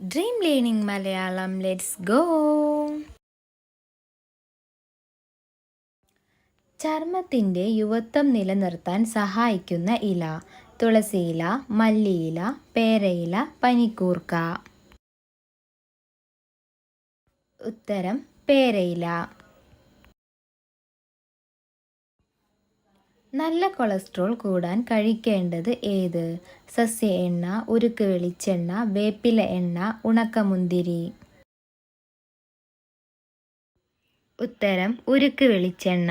Dream learning Malayalam let's go ചർമ്മത്തിന്റെ യുവത്വം നിലനിർത്താൻ സഹായിക്കുന്ന ഇല തുളസിയില മല്ലിയില പേരയില പനിക്കൂർക്ക. ഉത്തരം പേരയില. നല്ല കൊളസ്ട്രോൾ കൂടാൻ കഴിക്കേണ്ടത് ഏത്? സസ്യ എണ്ണ ഉരുക്ക് വെളിച്ചെണ്ണ വേപ്പില എണ്ണ ഉണക്കമുന്തിരി. ഉത്തരം ഉരുക്ക് വെളിച്ചെണ്ണ.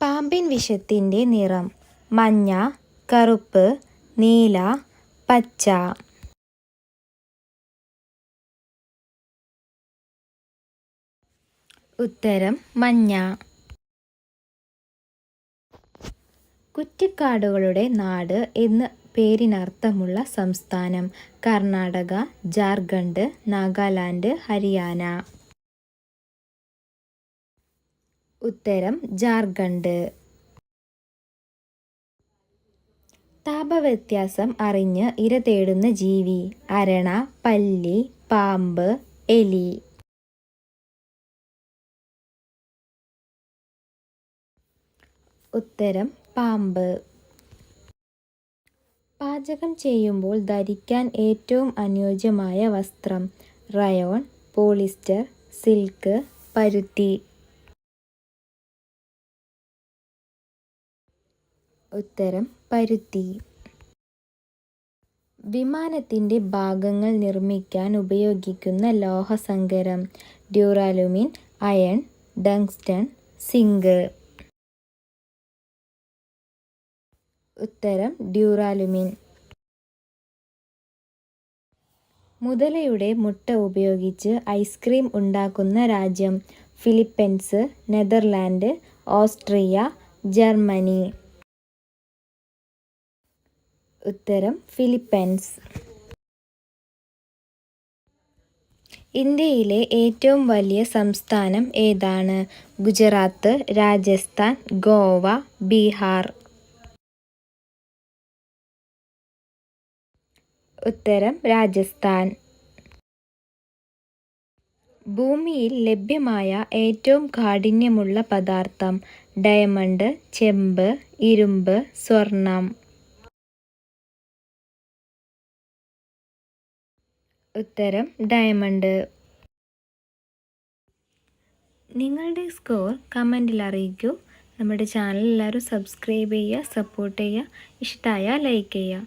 പാമ്പിൻ വിഷത്തിന്റെ നിറം. മഞ്ഞ കറുപ്പ് നീല പച്ച. ഉത്തരം മഞ്ഞ. കുറ്റിക്കാടുകളുടെ നാട് എന്ന് പേരിനർത്ഥമുള്ള സംസ്ഥാനം. കർണാടക ജാർഖണ്ഡ് നാഗാലാൻഡ് ഹരിയാന. ഉത്തരം ജാർഖണ്ഡ്. താപവ്യത്യാസം അറിഞ്ഞ് ഇര തേടുന്ന ജീവി. അരണ പല്ലി പാമ്പ് എലി. ഉത്തരം പാമ്പ്. പാചകം ചെയ്യുമ്പോൾ ധരിക്കാൻ ഏറ്റവും അനുയോജ്യമായ വസ്ത്രം റയോൺ പോളിസ്റ്റർ സിൽക്ക് പരുത്തി. ഉത്തരം പരുത്തി. വിമാനത്തിന്റെ ഭാഗങ്ങൾ നിർമ്മിക്കാൻ ഉപയോഗിക്കുന്ന ലോഹസങ്കരം ഡ്യൂറാലുമിൻ അയൺ ഡങ്സ്റ്റൺ സിങ്ക്. ഉത്തരം ഡ്യൂറാലുമിൻ. മുതലയുടെ മുട്ട ഉപയോഗിച്ച് ഐസ്ക്രീം ഉണ്ടാക്കുന്ന രാജ്യം ഫിലിപ്പൈൻസ് നെതർലാൻഡ് ഓസ്ട്രിയ ജർമ്മനി. ഉത്തരം ഫിലിപ്പൈൻസ്. ഇന്ത്യയിലെ ഏറ്റവും വലിയ സംസ്ഥാനം ഏതാണ്? ഗുജറാത്ത് രാജസ്ഥാൻ ഗോവ ബീഹാർ. ഉത്തരം രാജസ്ഥാൻ. ഭൂമിയിൽ ലഭ്യമായ ഏറ്റവും കാഠിന്യമുള്ള പദാർത്ഥം ഡയമണ്ട് ചെമ്പ് ഇരുമ്പ് സ്വർണം. ഉത്തരം ഡയമണ്ട്. നിങ്ങളുടെ സ്കോർ കമന്റിൽ അറിയിക്കൂ. നമ്മുടെ ചാനൽ എല്ലാവരും സബ്സ്ക്രൈബ് ചെയ്യുക സപ്പോർട്ട് ചെയ്യുക ഇഷ്ടമായ ലൈക്ക് ചെയ്യുക.